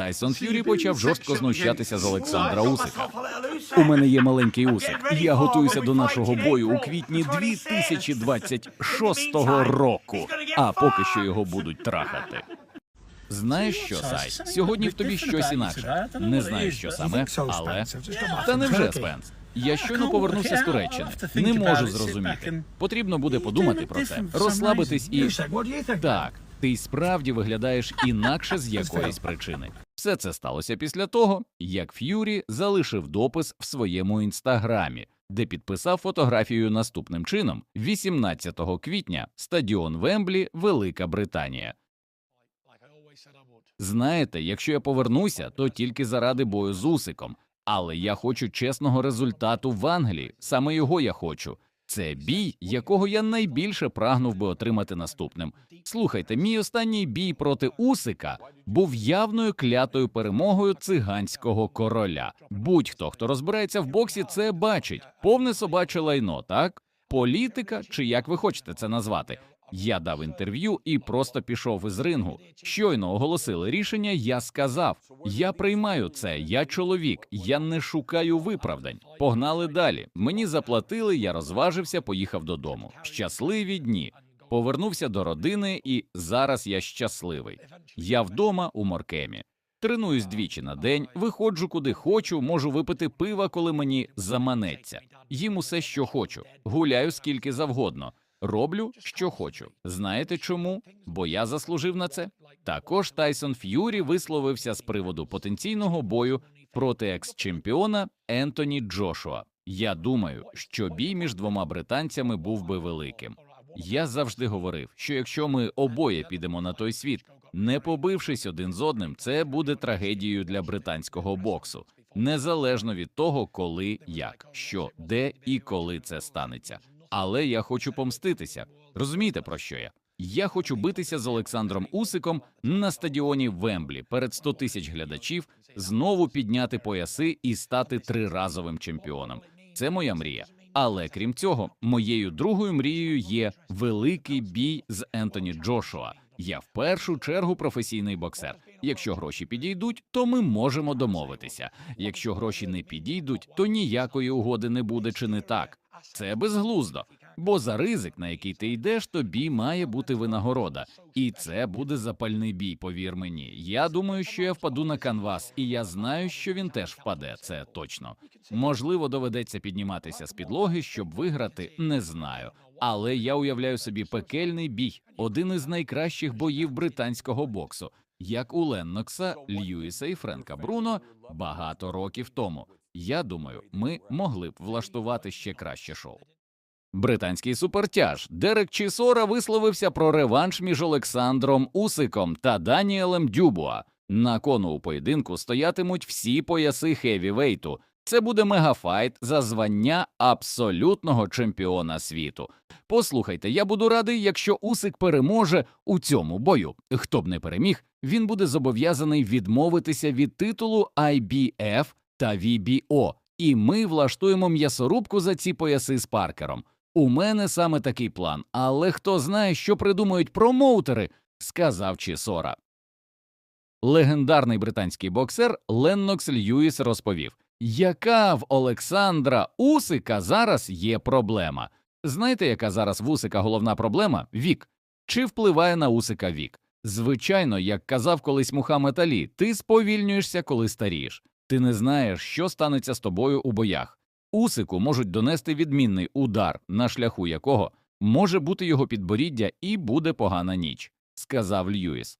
Тайсон Ф'юрі почав жорстко знущатися з Олександра Усика. У мене є маленький усик. Я готуюся до нашого бою у квітні 2026 року. А поки що його будуть трахати. Знаєш що, Сай? Сьогодні в тобі щось інакше. Не знаю, що саме, але та невже Спенс? Я щойно повернувся з Туреччини. Не можу зрозуміти. Потрібно буде подумати про це, розслабитись і так. Ти справді виглядаєш інакше з якоїсь причини. Все це сталося після того, як Ф'юрі залишив допис в своєму інстаграмі, де підписав фотографію наступним чином: 18 квітня, стадіон Вемблі, Велика Британія. Знаєте, якщо я повернуся, то тільки заради бою з Усиком. Але я хочу чесного результату в Англії. Саме його я хочу. Це бій, якого я найбільше прагнув би отримати наступним. Слухайте, мій останній бій проти Усика був явною клятою перемогою циганського короля. Будь-хто, хто розбирається в боксі, це бачить. Повне собаче лайно, так? Політика, чи як ви хочете це назвати. Я дав інтерв'ю і просто пішов із рингу. Щойно оголосили рішення. Я сказав: я приймаю це. Я чоловік, я не шукаю виправдань. Погнали далі. Мені заплатили, я розважився, поїхав додому. Щасливі дні. Повернувся до родини, і зараз я щасливий. Я вдома у Моркемі. Тренуюсь двічі на день, виходжу куди хочу, можу випити пива, коли мені заманеться. Їм усе, що хочу, гуляю скільки завгодно. Роблю, що хочу. Знаєте чому? Бо я заслужив на це. Також Тайсон Ф'юрі висловився з приводу потенційного бою проти екс-чемпіона Ентоні Джошуа. Я думаю, що бій між двома британцями був би великим. Я завжди говорив, що якщо ми обоє підемо на той світ, не побившись один з одним, це буде трагедією для британського боксу, незалежно від того, коли, як, що, де і коли це станеться. Але я хочу помститися. Розумієте про що я? Я хочу битися з Олександром Усиком на стадіоні Вемблі перед 100 тисяч глядачів, знову підняти пояси і стати триразовим чемпіоном. Це моя мрія. Але крім цього, моєю другою мрією є великий бій з Ентоні Джошуа. Я в першу чергу професійний боксер. Якщо гроші підійдуть, то ми можемо домовитися. Якщо гроші не підійдуть, то ніякої угоди не буде чи не так. Це безглуздо. Бо за ризик, на який ти йдеш, тобі має бути винагорода, і це буде запальний бій. Повір мені. Я думаю, що я впаду на канвас, і я знаю, що він теж впаде. Це точно. Можливо, доведеться підніматися з підлоги, щоб виграти. Не знаю. Але я уявляю собі пекельний бій, один із найкращих боїв британського боксу, як у Леннокса, Льюіса і Френка Бруно багато років тому. Я думаю, ми могли б влаштувати ще краще шоу. Британський супертяж Дерек Чісора висловився про реванш між Олександром Усиком та Даніелем Дюбуа. На кону у поєдинку стоятимуть всі пояси хевівейту. Це буде мегафайт за звання абсолютного чемпіона світу. Послухайте, я буду радий, якщо Усик переможе у цьому бою. Хто б не переміг, він буде зобов'язаний відмовитися від титулу IBF та VBO, і ми влаштуємо м'ясорубку за ці пояси з Паркером. У мене саме такий план, але хто знає, що придумають промоутери, сказав Чісора. Легендарний британський боксер Леннокс Льюіс розповів, яка в Олександра Усика зараз є проблема. Знаєте, яка зараз в Усика головна проблема? Вік. Чи впливає на Усика вік? Звичайно, як казав колись Мухаммед Алі, ти сповільнюєшся, коли старієш. Ти не знаєш, що станеться з тобою у боях. Усику можуть донести відмінний удар, на шляху якого може бути його підборіддя і буде погана ніч, сказав Льюіс.